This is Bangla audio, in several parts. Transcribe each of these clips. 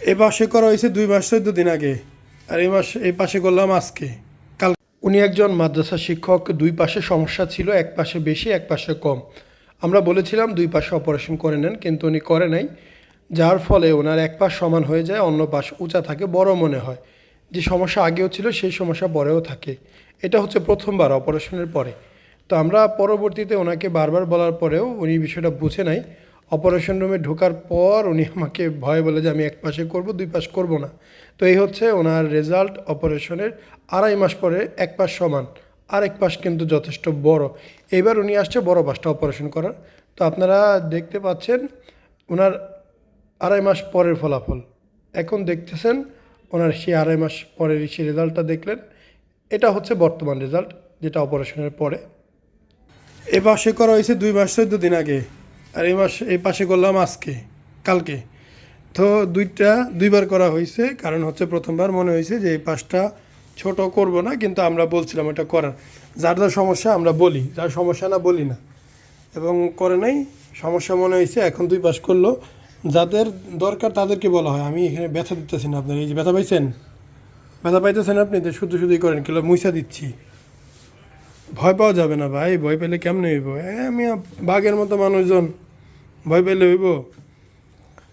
এ পাশে করা হয়েছে দুই মাস চোদ্দ দিন আগে। আর এই মাস এই পাশে করলাম আজকে। কাল উনি একজন মাদ্রাসা শিক্ষক, দুই পাশে সমস্যা ছিল, এক পাশে বেশি, এক পাশে কম। আমরা বলেছিলাম দুই পাশে অপারেশন করে নেন, কিন্তু উনি করে নাই, যার ফলে ওনার এক পাশ সমান হয়ে যায়, অন্য পাশ উঁচা থাকে, বড় মনে হয়। যে সমস্যা আগেও ছিল, সেই সমস্যা পরেও থাকে। এটা হচ্ছে প্রথমবার অপারেশনের পরে। তো আমরা পরবর্তীতে ওনাকে বারবার বলার পরেও উনি বিষয়টা বুঝে নাই। অপারেশন রুমে ঢোকার পর উনি আমাকে ভয় বলে যে আমি এক পাশে করব, দুই পাশ করব না। তো এই হচ্ছে ওনার রেজাল্ট অপারেশনের আড়াই মাস পরে এক পাশ সমান, আরেক পাশ কিন্তু যথেষ্ট বড়। এবার উনি আসছে বড় পাশটা অপারেশন করার। তো আপনারা দেখতে পাচ্ছেন ওনার আড়াই মাস পরের ফলাফল। এখন দেখতেছেন ওনার সেই আড়াই মাস পরের সেই রেজাল্টটা দেখলেন। এটা হচ্ছে বর্তমান রেজাল্ট, যেটা অপারেশনের পরে। এ পাশে করা হয়েছে দুই মাস চোদ্দ দিন আগে। আর এই মাস এই পাশে করলাম আজকে, কালকে। তো দুইটা, দুইবার করা হয়েছে কারণ হচ্ছে প্রথমবার মনে হয়েছে যে এই পাশটা ছোট করব না, কিন্তু আমরা বলছিলাম এটা করার। যার যার সমস্যা আমরা বলি, যার সমস্যা না বলি না। এবং করে নাই, সমস্যা মনে হয়েছে এখন দুই পাশ করল। যাদের দরকার তাদেরকে বলা হয়। আমি এখানে ব্যথা দিতেছি না আপনার, এই যে ব্যথা পাইছেন? ব্যথা পাইতেছেন আপনি শুধু শুধুই করেন কিলো মুইসা দিচ্ছি। ভয় পাওয়া যাবে না, ভাই। ভয় পেলে কেমনে হইব? এ আমি বাঘের মতো মানুষজন। ভয় পেলে হইব?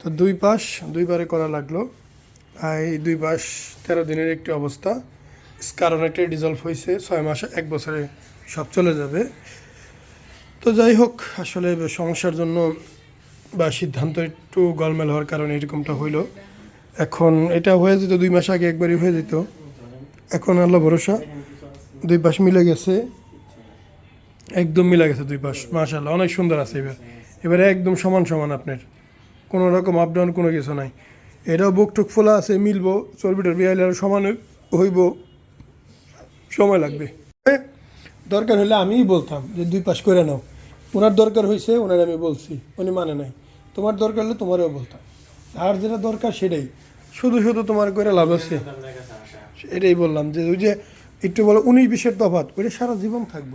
তো দুই পাশ দুইবারে করা লাগল। এই দুই পাশ, তেরো দিনের একটি অবস্থা। স্কার অনেকটাই ডিজলভ হয়েছে ছয় মাসে, এক বছরে সব চলে যাবে। তো যাই হোক, আসলে সমস্যার জন্য বা সিদ্ধান্ত একটু গলমেল হওয়ার কারণে এরকমটা হইল। এখন এটা হয়ে যেত দুই মাস আগে একবারই হয়ে যেত। এখন আল্লাহ ভরসা, দুই পাশ মিলে গেছে। একদম মিলে গেছে দুই পাশ মাশাল্লাহ অনেক সুন্দর আছে এবার। এবারে একদম সমান সমান আপনার। কোনো রকম আপ ডাউন কোনো কিছু নাই। এটাও বুক টুক ফোলা আছে, মিলবো চর্বি টর্বি আইলে আরও সমান হইব, সময় লাগবে। দরকার হলে আমিই বলতাম যে দুই পাশ করে নাও। ওনার দরকার হয়েছে ওনার আমি বলছি, উনি মানে নাই। তোমার দরকার হলে তোমারও বলতাম। আর যেটা দরকার সেটাই। শুধু শুধু তোমার করে লাভ আছে। এটাই বললাম যে ওই যে একটু বলো, উনিশ বিশের তফাত ওইটা সারা জীবন থাকব।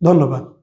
ধন্যবাদ।